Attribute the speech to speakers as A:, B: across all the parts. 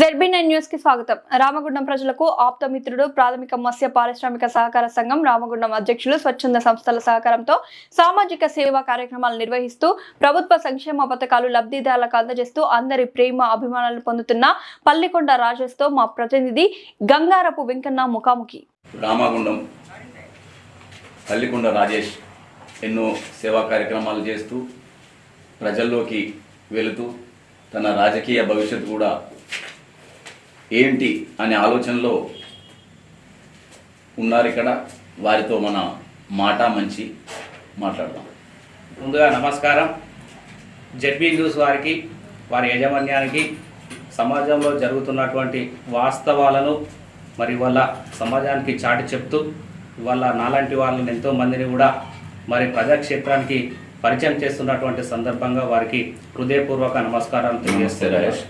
A: ZB nine న్యూస్కి స్వాగతం. రామగుండం ప్రజలకు ఆప్తమిత్రుడు ప్రాథమిక మత్స్య పారిశ్రామిక సహకార సంఘం రామగుండం అధ్యక్షులు స్వచ్ఛంద సంస్థల సహకారంతో సామాజిక సేవా కార్యక్రమాలు నిర్వహిస్తూ ప్రభుత్వ సంక్షేమ పథకాలు లబ్ధిదారులకు అందజేస్తూ అందరి ప్రేమ అభిమానాలు పొందుతున్న పల్లికొండ రాజేష్తో మా ప్రతినిధి గంగారపు వెంకన్న ముఖాముఖి.
B: రామగుండం పల్లికొండ రాజేష్ ఎన్నో సేవా కార్యక్రమాలు చేస్తూ ప్రజల్లోకి వెళుతూ తన రాజకీయ భవిష్యత్తు కూడా ఏంటి అనే ఆలోచనలో ఉన్నారు ఇక్కడ. వారితో మన మాట మంచి మాట్లాడదాం.
C: ముందుగా నమస్కారం. జెడ్బీ న్యూస్ వారికి వారి యాజమాన్యానికి సమాజంలో జరుగుతున్నటువంటి వాస్తవాలను మరి వాళ్ళ సమాజానికి చాటి చెప్తూ వాళ్ళ నాలాంటి వాళ్ళని ఎంతో మందిని కూడా మరి ప్రజాక్షేత్రానికి పరిచయం చేస్తున్నటువంటి సందర్భంగా వారికి హృదయపూర్వక నమస్కారాలు
B: రాజేష్.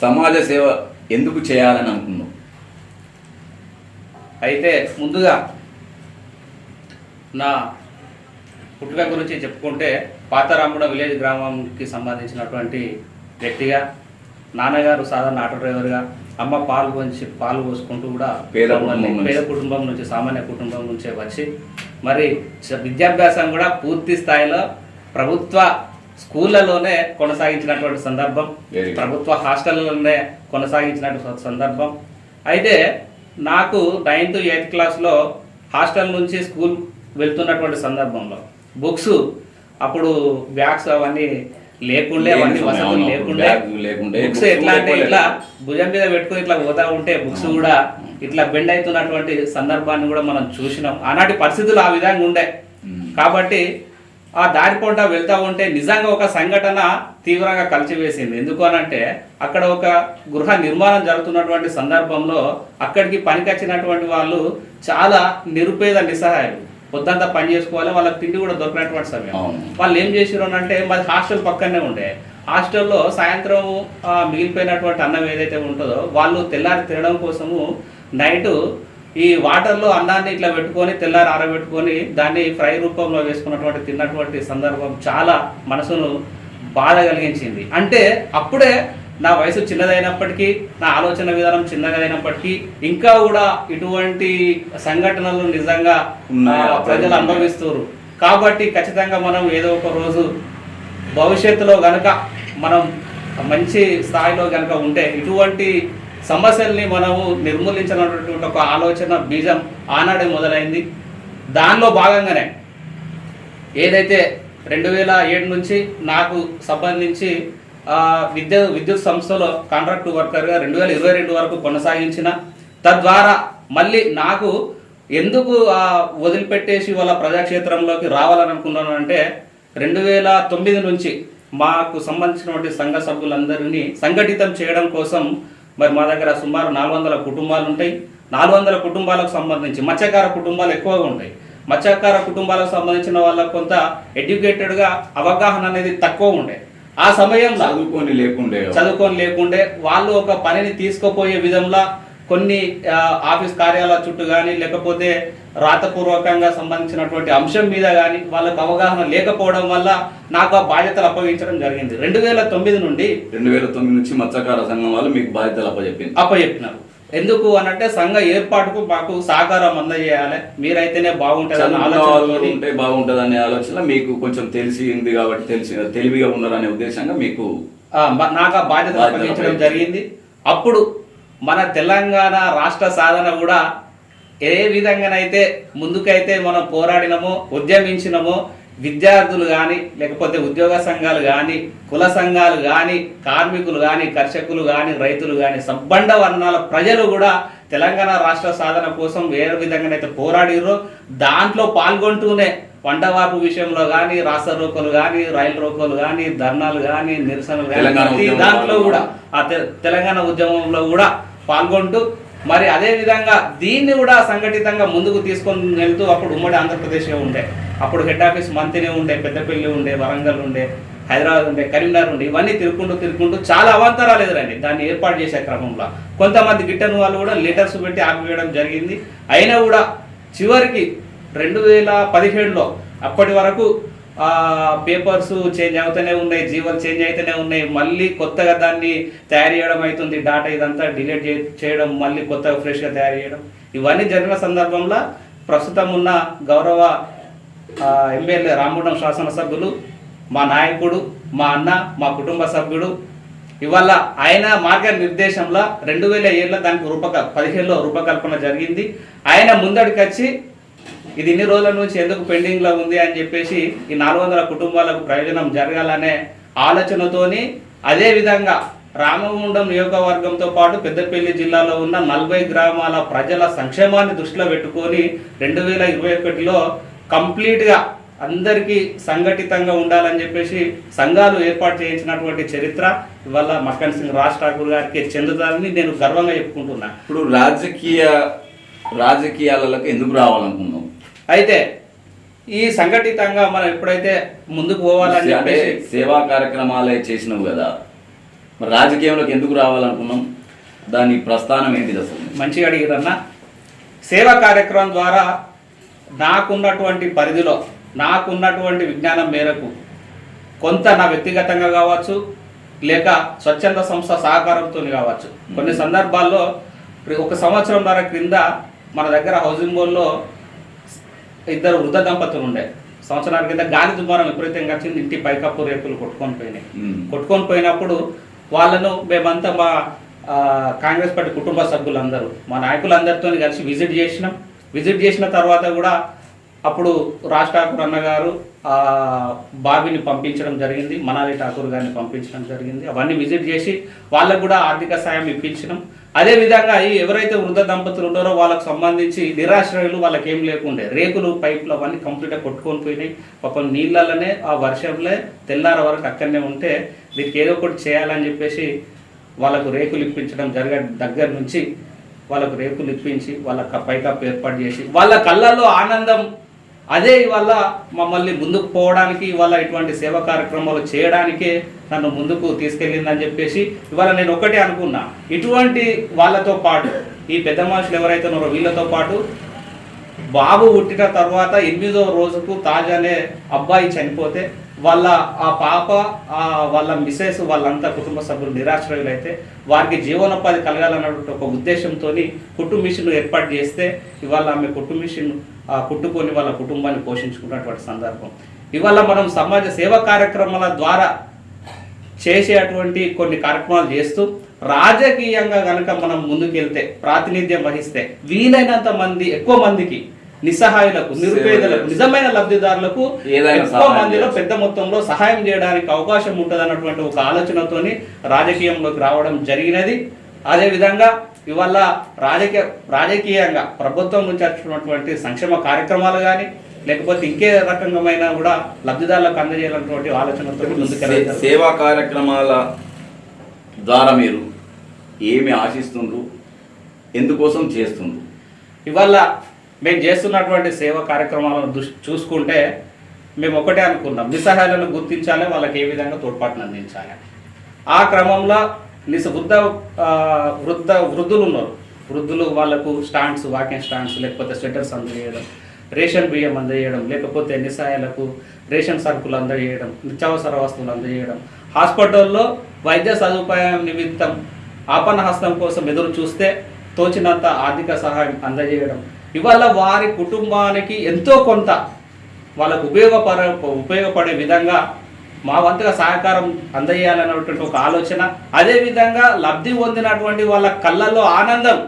B: సమాజ సేవ ఎందుకు చేయాలని అనుకున్నావు
C: అయితే ముందుగా నా పుట్టుక గురించి చెప్పుకుంటే పాతారాముడ విలేజ్ గ్రామంకి సంబంధించినటువంటి వ్యక్తిగా నాన్నగారు సాధారణ ఆటో డ్రైవర్గా అమ్మ పాలు పోసి పాలు పోసుకుంటూ కూడా
B: పేద.
C: పేద కుటుంబం నుంచి సామాన్య కుటుంబం నుంచే వచ్చి మరి విద్యాభ్యాసం కూడా పూర్తి స్థాయిలో ప్రభుత్వ స్కూళ్ళలోనే కొనసాగించినటువంటి సందర్భం. ప్రభుత్వ హాస్టళ్ళలోనే కొనసాగించినటువంటి సందర్భం అయితే నాకు నైన్త్ ఎయిత్ క్లాస్లో హాస్టల్ నుంచి స్కూల్ వెళ్తున్నటువంటి సందర్భంలో బుక్స్ అప్పుడు బ్యాగ్స్ అవన్నీ లేకుండే అవన్నీ వసతులు. లేకుండే బుక్స్ ఎట్లా అంటే. ఇట్లా భుజం మీద పెట్టుకుని ఇట్లా పోతా ఉంటే బుక్స్ కూడా ఇట్లా బెండ్ అవుతున్నటువంటి సందర్భాన్ని కూడా మనం చూసినాం ఆనాటి పరిస్థితులు ఆ విధంగా ఉండే. కాబట్టి ఆ దారి పొంట వెళ్తా ఉంటే నిజంగా ఒక సంఘటన తీవ్రంగా కలిచివేసింది ఎందుకు అనంటే అక్కడ ఒక గృహ నిర్మాణం జరుగుతున్నటువంటి సందర్భంలో అక్కడికి పనికొచ్చినటువంటి వాళ్ళు చాలా నిరుపేద నిస్సహాయాలు. పొద్దంతా పని చేసుకోవాలి వాళ్ళకి తిండి కూడా దొరికినటువంటి సమయం. వాళ్ళు ఏం చేసారు అంటే మాది హాస్టల్ పక్కనే ఉండే. హాస్టల్లో సాయంత్రం మిగిలిపోయినటువంటి అన్నం ఏదైతే ఉంటుందో వాళ్ళు తెల్లారి తినడం కోసము నైట్ ఈ వాటర్లో అన్నాన్ని ఇట్లా పెట్టుకొని తెల్లారి ఆరబెట్టుకొని దాన్ని ఫ్రై రూపంలో వేసుకున్నటువంటి తిన్నటువంటి సందర్భం చాలా మనసును బాధ కలిగించింది. అంటే అప్పుడే నా వయసు చిన్నదైనప్పటికీ నా ఆలోచన విధానం చిన్నదైనప్పటికీ ఇంకా కూడా ఇటువంటి సంఘటనలు నిజంగా ప్రజలు అనుభవిస్తారు కాబట్టి ఖచ్చితంగా మనం ఏదో ఒక రోజు భవిష్యత్తులో గనక మనం మంచి స్థాయిలో గనక ఉంటే ఇటువంటి సమస్యల్ని మనము నిర్మూలించాలన్నటువంటి ఒక ఆలోచన బీజం ఆనాడే మొదలైంది. దానిలో భాగంగానే ఏదైతే రెండు వేల ఏడు నుంచి నాకు సంబంధించి విద్యా విద్యుత్ సంస్థలో కాంట్రాక్ట్ వర్కర్గా రెండు వేల ఇరవై రెండు వరకు కొనసాగించిన తద్వారా మళ్ళీ నాకు ఎందుకు వదిలిపెట్టేసి వాళ్ళ ప్రజాక్షేత్రంలోకి రావాలనుకున్నాను అంటే రెండు వేల తొమ్మిది నుంచి మాకు సంబంధించినటువంటి సంఘ సభ్యులందరినీ సంఘటితం చేయడం కోసం మరి మా దగ్గర సుమారు నాలుగు వందల కుటుంబాలు ఉంటాయి నాలుగు వందల కుటుంబాలకు సంబంధించి మత్స్యకార కుటుంబాలు ఎక్కువగా ఉంటాయి. మత్స్యకార కుటుంబాలకు సంబంధించిన వాళ్ళకు కొంత ఎడ్యుకేటెడ్గా అవగాహన అనేది తక్కువ ఉండే. ఆ సమయంలో
B: చదువుకొని లేకుండే.
C: చదువుకొని లేకుండే వాళ్ళు ఒక పనిని తీసుకుపోయే విధంలో కొన్ని ఆఫీస్ కార్యాలయాల చుట్టూ కానీ లేకపోతే రాతపూర్వకంగా సంబంధించినటువంటి అంశం మీద కానీ వాళ్ళకు అవగాహన లేకపోవడం వల్ల నాకు ఆ బాధ్యతలు అప్పగించడం జరిగింది. రెండు వేల తొమ్మిది నుండి
B: రెండు వేల తొమ్మిది నుంచి మత్స్యకార సంఘం వాళ్ళు మీకు బాధ్యతలు అప్పచెప్పింది.
C: అప్పచెప్పినారు. ఎందుకు అనంటే సంఘ ఏర్పాటుకు మాకు సహకారం అందజేయాలి. మీరైతేనే బాగుంటుంది ఆలోచన
B: ఉంటే బాగుంటది అనే ఆలోచన మీకు కొంచెం తెలిసింది కాబట్టి తెలిసి తెలివిగా ఉన్నారనే ఉద్దేశంగా మీకు
C: నాకు ఆ బాధ్యతలు
B: బాధ్యతలు
C: అప్పగించడం. జరిగింది. అప్పుడు మన తెలంగాణ రాష్ట్ర సాధన కూడా ఏ విధంగానైతే ముందుకైతే మనం పోరాడినమో ఉద్యమించినమో విద్యార్థులు కానీ లేకపోతే ఉద్యోగ సంఘాలు కానీ కుల సంఘాలు కానీ కార్మికులు కానీ కర్షకులు కానీ రైతులు కానీ సబ్బండ వర్ణాల ప్రజలు కూడా తెలంగాణ రాష్ట్ర సాధన కోసం ఏ విధంగానైతే పోరాడిరో దాంట్లో పాల్గొంటూనే వంటవాపు విషయంలో కానీ రాష్ట్ర రోకోలు కానీ రైలు రోకోలు కానీ ధర్నాలు కానీ నిరసనలు కానీ దాంట్లో కూడా ఆ తెలంగాణ ఉద్యమంలో కూడా పాల్గొంటూ మరి అదే విధంగా దీన్ని కూడా సంఘటితంగా ముందుకు తీసుకొని వెళ్తూ అప్పుడు ఉమ్మడి ఆంధ్రప్రదేశ్ ఉండే అప్పుడు హెడ్ ఆఫీస్ మంత్రి ఉండే పెద్దపల్లి ఉండే వరంగల్ ఉండే హైదరాబాద్ ఉండే కరీంనగర్ ఉండే ఇవన్నీ తిరుక్కుంటూ తిరుక్కుంటూ చాలా అవాంతరాలు ఎదురండి దాన్ని ఏర్పాటు చేసే క్రమంలో. కొంతమంది గిట్టని వాళ్ళు కూడా లెటర్స్ పెట్టి ఆపివేయడం జరిగింది. అయినా కూడా చివరికి రెండు వేల పదిహేడులో అప్పటి వరకు పేపర్స్ చేంజ్ అవుతూనే ఉన్నాయి జీవోలు చేంజ్ అవుతూనే ఉన్నాయి. మళ్ళీ కొత్తగా దాన్ని తయారు చేయడం అవుతుంది. డాటా ఇదంతా డిలీట్ చేయడం మళ్ళీ కొత్తగా ఫ్రెష్గా తయారు చేయడం. ఇవన్నీ జరిగిన సందర్భంలో ప్రస్తుతం ఉన్న గౌరవ ఎమ్మెల్యే రామగుండం శాసనసభ్యులు మా నాయకుడు మా అన్న మా కుటుంబ సభ్యుడు. ఇవాళ ఆయన మార్గ నిర్దేశంలో రెండు వేల ఏళ్ళ దానికి రూపక పదిహేనులో రూపకల్పన జరిగింది. ఆయన ముందడికి వచ్చి ఇది ఇన్ని రోజుల నుంచి ఎందుకు పెండింగ్లో ఉంది అని చెప్పేసి ఈ నాలుగు వందల కుటుంబాలకు ప్రయోజనం జరగాలనే ఆలోచనతోని అదే విధంగా రామగుండం నియోజకవర్గంతో పాటు పెద్దపల్లి జిల్లాలో ఉన్న నలభై గ్రామాల ప్రజల సంక్షేమాన్ని దృష్టిలో పెట్టుకొని రెండు వేల ఇరవై ఒకటిలో కంప్లీట్గా అందరికీ సంఘటితంగా ఉండాలని చెప్పేసి సంఘాలు ఏర్పాటు చేయించినటువంటి చరిత్ర ఇవాళ మక్కన్ సింగ్ రాజ్ ఠాకూర్ గారికి చెందుతారని నేను గర్వంగా చెప్పుకుంటున్నా.
B: ఇప్పుడు రాజకీయ రాజకీయాలకు ఎందుకు రావాలనుకున్నాం
C: అయితే ఈ సంఘటితంగా మనం ఎప్పుడైతే ముందుకు పోవాలని
B: అంటే సేవా కార్యక్రమాలే చేసినావు కదా. మరి రాజకీయంలోకి ఎందుకు రావాలనుకున్నాం? దాని ప్రస్థానం ఏంటిది అసలు?
C: మంచిగా అడిగిరన్న సేవా కార్యక్రమం ద్వారా నాకున్నటువంటి పరిధిలో నాకున్నటువంటి విజ్ఞానం మేరకు కొంత నా వ్యక్తిగతంగా కావచ్చు లేక స్వచ్ఛంద సంస్థ సహకారంతో కావచ్చు. కొన్ని సందర్భాల్లో ఒక సంవత్సరంన్నర క్రింద మన దగ్గర హౌసింగ్ బోర్డులో ఇద్దరు వృద్ధ దంపతులు ఉండే. సంవత్సరాల కింద గాలి దుమారం విపరీతంగా వచ్చింది. ఇంటి పైకప్పు రేకులు కొట్టుకొని పోయినాయి. కొట్టుకొని పోయినప్పుడు వాళ్ళను మేమంతా మా కాంగ్రెస్ పార్టీ కుటుంబ సభ్యులందరూ మా నాయకులందరితో కలిసి విజిట్ చేసినాం. విజిట్ చేసిన తర్వాత కూడా అప్పుడు రాజ్ ఠాకూర్ అన్న గారు ఆ బాబీని పంపించడం జరిగింది. మనాలి ఠాకూర్ గారిని పంపించడం జరిగింది. అవన్నీ విజిట్ చేసి వాళ్ళకు కూడా ఆర్థిక సాయం ఇప్పించినాం. అదే విధంగా ఎవరైతే వృద్ధ దంపతులు ఉన్నారో వాళ్ళకి సంబంధించి నిరాశ్రయులు వాళ్ళకి ఏం లేకుండే. రేకులు పైపులు అవన్నీ కంప్లీట్గా కొట్టుకొని పోయినాయి. పాపం నీళ్ళలోనే ఆ వర్షంలో తెల్లార వరకు అక్కడనే ఉంటే దీనికి ఏదో ఒకటి చేయాలని చెప్పేసి వాళ్ళకు రేకులు ఇప్పించడం జరగ దగ్గర నుంచి వాళ్ళకు రేకులు ఇప్పించి వాళ్ళ పైకప్పు ఏర్పాటు చేసి వాళ్ళ కళ్ళల్లో ఆనందం అదే ఇవాళ మమ్మల్ని ముందుకు పోవడానికి ఇవాళ ఇటువంటి సేవా కార్యక్రమాలు చేయడానికే నన్ను ముందుకు తీసుకెళ్ళిందని చెప్పేసి ఇవాళ నేను ఒకటే అనుకున్నా. ఇటువంటి వాళ్ళతో పాటు ఈ పెద్ద మనుషులు ఎవరైతే ఉన్నారో వీళ్ళతో పాటు బాబు పుట్టిన తర్వాత ఎనిమిదో రోజుకు తాజ్ అనే అబ్బాయి చనిపోతే వాళ్ళ ఆ పాప ఆ వాళ్ళ మిసెస్ వాళ్ళంతా కుటుంబ సభ్యులు నిరాశ్రయులు అయితే వారికి జీవనోపాధి కలగాలన్నటువంటి ఒక ఉద్దేశంతో కుట్టు మిషన్ ఏర్పాటు చేస్తే ఇవాళ ఆమె కుట్టు మిషన్ కుట్టుకొని వాళ్ళ కుటుంబాన్ని పోషించుకున్నటువంటి సందర్భం. ఇవాళ మనం సమాజ సేవా కార్యక్రమాల ద్వారా చేసేటువంటి కొన్ని కార్యక్రమాలు చేస్తూ రాజకీయంగా కనుక మనం ముందుకెళ్తే ప్రాతినిధ్యం వహిస్తే వీలైనంత మంది ఎక్కువ మందికి నిస్సహాయులకు నిరుపేదలకు నిజమైన లబ్ధిదారులకు ఎక్కువ మందిలో. పెద్ద మొత్తంలో సహాయం చేయడానికి అవకాశం ఉంటుంది అన్నటువంటి ఒక ఆలోచనతోని రాజకీయంలోకి రావడం జరిగినది. అదే విధంగా ఇవాళ రాజకీయ రాజకీయంగా ప్రభుత్వం నుంచి వచ్చినటువంటి సంక్షేమ కార్యక్రమాలు కానీ లేకపోతే ఇంకే రకమైన కూడా లబ్ధిదారులకు అందజేయాలన్నటువంటి ఆలోచనతో
B: సేవా కార్యక్రమాల ద్వారా మీరు ఏమి ఆశిస్తుండ్రు? ఎందుకోసం చేస్తుండ్రు?
C: ఇవాళ మేము చేస్తున్నటువంటి సేవా కార్యక్రమాలను చూసుకుంటే మేము ఒకటే అనుకున్నాం నిస్సహాయాలను గుర్తించాలి వాళ్ళకి ఏ విధంగా తోడ్పాటును అందించాలి. ఆ క్రమంలో నిస వృద్ధ వృద్ధ వృద్ధులు ఉన్నారు. వృద్ధులు వాళ్ళకు స్టాండ్స్ వాకింగ్ స్టాండ్స్ లేకపోతే స్వెటర్స్ అందజేయడం రేషన్ బియ్యం అందజేయడం లేకపోతే నిస్సహాయాలకు రేషన్ సరుకులు అందజేయడం నిత్యావసర వస్తువులు అందజేయడం. హాస్పిటల్లో వైద్య సదుపాయం నిమిత్తం ఆపన్న హస్తం కోసం ఎదురు చూస్తే తోచినంత ఆర్థిక సహాయం అందజేయడం ఇవాళ వారి కుటుంబానికి ఎంతో కొంత వాళ్ళకు ఉపయోగపడ ఉపయోగపడే విధంగా మా వంతుగా సహకారం అందజేయాలన్నటువంటి ఒక ఆలోచన. అదే విధంగా లబ్ధి పొందినటువంటి వాళ్ళ కళ్ళల్లో ఆనందం.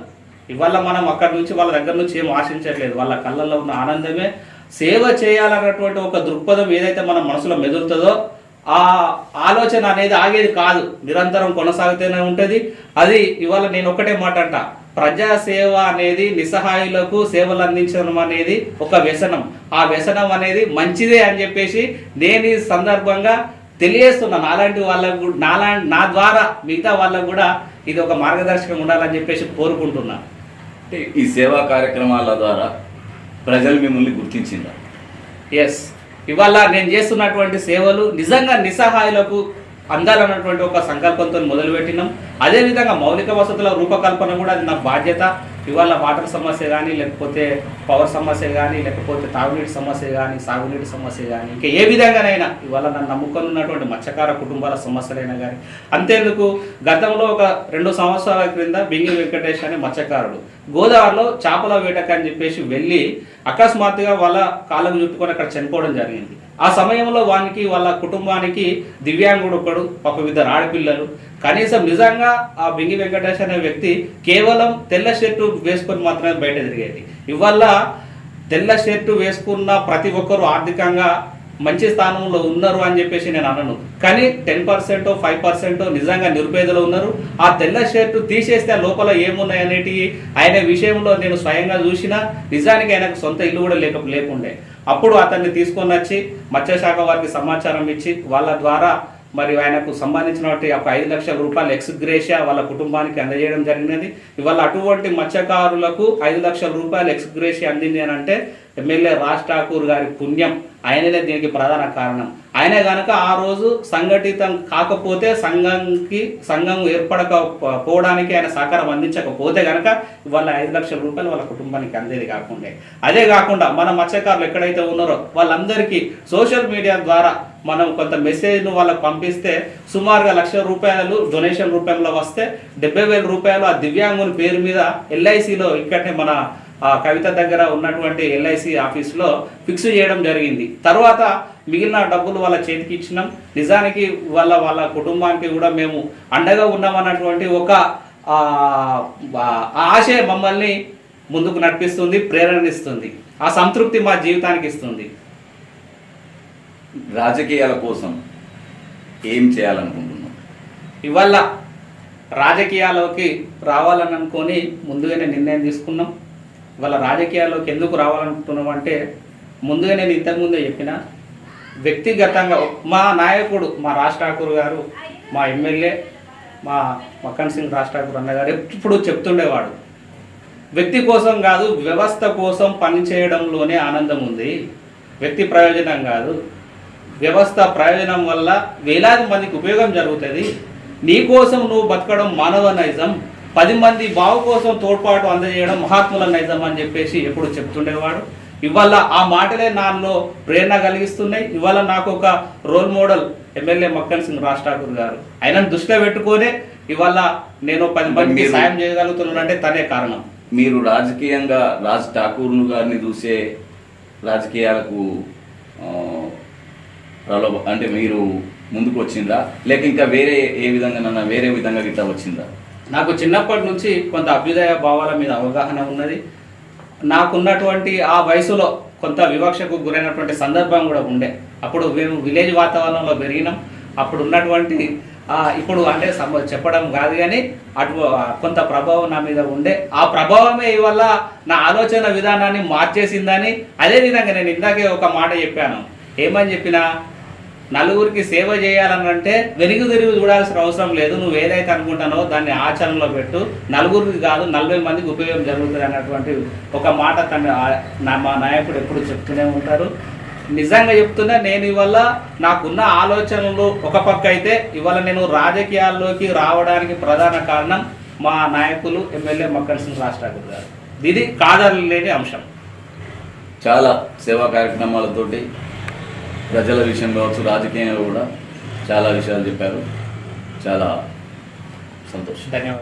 C: ఇవాళ మనం అక్కడి నుంచి వాళ్ళ దగ్గర నుంచి ఏం ఆశించట్లేదు. వాళ్ళ కళ్ళల్లో ఉన్న ఆనందమే. సేవ చేయాలన్నటువంటి ఒక దృక్పథం ఏదైతే మన మనసులో మెదులుతుందో ఆ ఆలోచన అనేది ఆగేది కాదు. నిరంతరం కొనసాగుతూనే ఉంటుంది. అది ఇవాళ నేను ఒకటే మాట అంట ప్రజా సేవ అనేది నిస్సహాయులకు సేవలు అందించడం అనేది ఒక వ్యసనం. ఆ వ్యసనం అనేది మంచిదే అని చెప్పేసి నేను ఈ సందర్భంగా తెలియజేస్తున్నా నాలాంటి వాళ్ళకు కూడా- నాలా నా ద్వారా మిగతా వాళ్ళకు కూడా ఇది ఒక మార్గదర్శకం ఉండాలని చెప్పేసి కోరుకుంటున్నా.
B: ఈ సేవా కార్యక్రమాల ద్వారా ప్రజలు మిమ్మల్ని గుర్తించిందా?
C: ఎస్ ఇవాళ నేను చేస్తున్నటువంటి సేవలు నిజంగా నిస్సహాయులకు అందాలన్నటువంటి ఒక సంకల్పంతో మొదలుపెట్టినాం. అదేవిధంగా మౌలిక వసతుల రూపకల్పన కూడా అది నా బాధ్యత. ఇవాళ వాటర్ సమస్య కానీ లేకపోతే పవర్ సమస్య కానీ లేకపోతే తాగునీటి సమస్య కానీ సాగునీటి సమస్య కానీ ఇంకా ఏ విధంగానైనా ఇవాళ నన్ను నమ్ముకొని ఉన్నటువంటి మత్స్యకార కుటుంబాల సమస్యలైనా కానీ అంతేందుకు గతంలో ఒక రెండు సంవత్సరాల క్రింద బింగి వెంకటేష్ అనే మత్స్యకారుడు గోదావరిలో చేపల వేటకు అని చెప్పేసి వెళ్ళి అకస్మాత్తుగా వాళ్ళ కాళ్ళకు చుట్టుకొని అక్కడ చనిపోవడం జరిగింది. ఆ సమయంలో వానికి వాళ్ళ కుటుంబానికి దివ్యాంగుడు ఒకడు ఒక ఇద్దరు ఆడపిల్లలు కనీసం నిజంగా ఆ బింగి వెంకటేష్ అనే వ్యక్తి కేవలం తెల్ల షర్టు వేసుకొని మాత్రమే బయట తిరిగేది. ఇవల్ల తెల్ల షర్టు వేసుకున్న ప్రతి ఒక్కరు ఆర్థికంగా మంచి స్థానంలో ఉన్నారు అని చెప్పేసి నేను అనను. కానీ టెన్ పర్సెంట్ ఫైవ్ పర్సెంట్ నిజంగా నిరుపేదలు ఉన్నారు. ఆ తెల్ల షర్టు తీసేస్తే లోపల ఏమున్నాయి అనేటివి ఆయన విషయంలో నేను స్వయంగా చూసిన నిజానికి ఆయనకు సొంత ఇల్లు కూడా లేక లేకుండే. అప్పుడు అతన్ని తీసుకొని వచ్చి మత్స్యశాఖ వారికి సమాచారం ఇచ్చి వాళ్ళ ద్వారా మరి ఆయనకు సంబంధించినటువంటి ఒక ఐదు లక్షల రూపాయలు ఎక్స్గ్రేషియా వాళ్ళ కుటుంబానికి అందజేయడం జరిగినది. ఇవాళ అటువంటి మత్స్యకారులకు ఐదు లక్షల రూపాయలు ఎక్స్గ్రేషియా అందింది అని అంటే ఎమ్మెల్యే రాజ్ ఠాకూర్ గారి పుణ్యం. ఆయననే దీనికి ప్రధాన కారణం. ఆయన కనుక ఆ రోజు సంఘటితం కాకపోతే సంఘంకి సంఘం ఏర్పడకపోవడానికి ఆయన సహకారం అందించకపోతే కనుక ఇవాళ ఐదు లక్షల రూపాయలు వాళ్ళ కుటుంబానికి అందేది కాకుండా. అదే కాకుండా మన మత్స్యకారులు ఎక్కడైతే ఉన్నారో వాళ్ళందరికీ సోషల్ మీడియా ద్వారా మనం కొంత మెసేజ్ను వాళ్ళకి పంపిస్తే సుమారుగా లక్ష రూపాయలు డొనేషన్ రూపంలో వస్తే డెబ్బై వేల రూపాయలు ఆ దివ్యాంగుని పేరు మీద ఎల్ఐసిలో ఇక్కడనే మన కవిత దగ్గర ఉన్నటువంటి ఎల్ఐసి ఆఫీస్లో ఫిక్స్ చేయడం జరిగింది. తర్వాత మిగిలిన డబ్బులు వాళ్ళ చేతికి ఇచ్చినాం. నిజానికి వాళ్ళ వాళ్ళ కుటుంబానికి కూడా మేము అండగా ఉన్నామన్నటువంటి ఒక ఆ, మమ్మల్ని ముందుకు నడిపిస్తుంది ప్రేరణనిస్తుంది. ఆ సంతృప్తి మా జీవితానికి ఇస్తుంది.
B: రాజకీయాల కోసం ఏం చేయాలనుకుంటున్నాం
C: ఇవాళ రాజకీయాల్లోకి రావాలని అనుకొని ముందుగానే నిర్ణయం తీసుకున్నాం. ఇవాళ రాజకీయాల్లోకి ఎందుకు రావాలనుకుంటున్నాం అంటే ముందుగా నేను ఇంతకుముందే చెప్పిన వ్యక్తిగతంగా మా నాయకుడు మా రాజ్ ఠాకూర్ గారు మా ఎమ్మెల్యే మా మక్కన్ సింగ్ రాజ్ ఠాకూర్ అన్నగారు ఎప్పుడు చెప్తుండేవాడు వ్యక్తి కోసం కాదు వ్యవస్థ కోసం పనిచేయడంలోనే ఆనందం ఉంది వ్యక్తి ప్రయోజనం కాదు వ్యవస్థ ప్రయోజనం వల్ల వేలాది మందికి ఉపయోగం జరుగుతుంది. నీ కోసం నువ్వు బతకడం మానవ నైజం. పది మంది బావు కోసం తోడ్పాటు అందజేయడం మహాత్ముల నైజం అని చెప్పేసి ఎప్పుడు చెప్తుండేవాడు. ఇవాళ ఆ మాటలే నాలో ప్రేరణ కలిగిస్తున్నాయి. ఇవాళ నాకు ఒక role model MLA Makkan Singh Raj Thakur గారు. ఆయనను దృష్టిలో పెట్టుకొని ఇవాళ నేను పది మందికి సాయం చేయగలుగుతున్నానంటే తనే కారణం.
B: మీరు రాజకీయంగా రాజ్ ఠాకూర్ గారిని చూసే రాజకీయాలకు ప్రలోభ అంటే మీరు ముందుకు వచ్చిందా లేక ఇంకా వేరే ఏ విధంగా వేరే విధంగా గిట్లా వచ్చిందా?
C: నాకు చిన్నప్పటి నుంచి కొంత అభ్యుదయ భావాల మీద అవగాహన ఉన్నది. నాకున్నటువంటి ఆ వయసులో కొంత వివక్షకు గురైనటువంటి సందర్భం కూడా ఉండే. అప్పుడు మేము విలేజ్ వాతావరణంలో పెరిగినాం. అప్పుడు ఉన్నటువంటి ఇప్పుడు అంటే చెప్పడం కాదు కానీ అటు కొంత ప్రభావం నా మీద ఉండే. ఆ ప్రభావమే ఇవల్ల నా ఆలోచన విధానాన్ని మార్చేసిందని అదే విధంగా నేను ఇందాకే ఒక మాట చెప్పాను. ఏమని చెప్పినా నలుగురికి సేవ చేయాలనంటే వెనుక తిరిగి చూడాల్సిన అవసరం లేదు. నువ్వు ఏదైతే అనుకుంటానో దాన్ని ఆచరణలో పెట్టు. నలుగురికి కాదు నలభై మందికి ఉపయోగం జరుగుతుంది అన్నటువంటి ఒక మాట తన మా నాయకుడు ఎప్పుడు చెప్తూనే ఉంటారు. నిజంగా చెప్తున్నా నేను ఇవాళ నాకున్న ఆలోచనలు ఒక పక్క అయితే ఇవాళ నేను రాజకీయాల్లోకి రావడానికి ప్రధాన కారణం మా నాయకులు ఎమ్మెల్యే మక్కన్ సింగ్ రాజ్ గారు. ఇది కాదలేని అంశం.
B: చాలా సేవా కార్యక్రమాలతోటి ప్రజల విషయం కావచ్చు రాజకీయంలో కూడా చాలా విషయాలు చెప్పారు. చాలా సంతోషం.
C: ధన్యవాదాలు.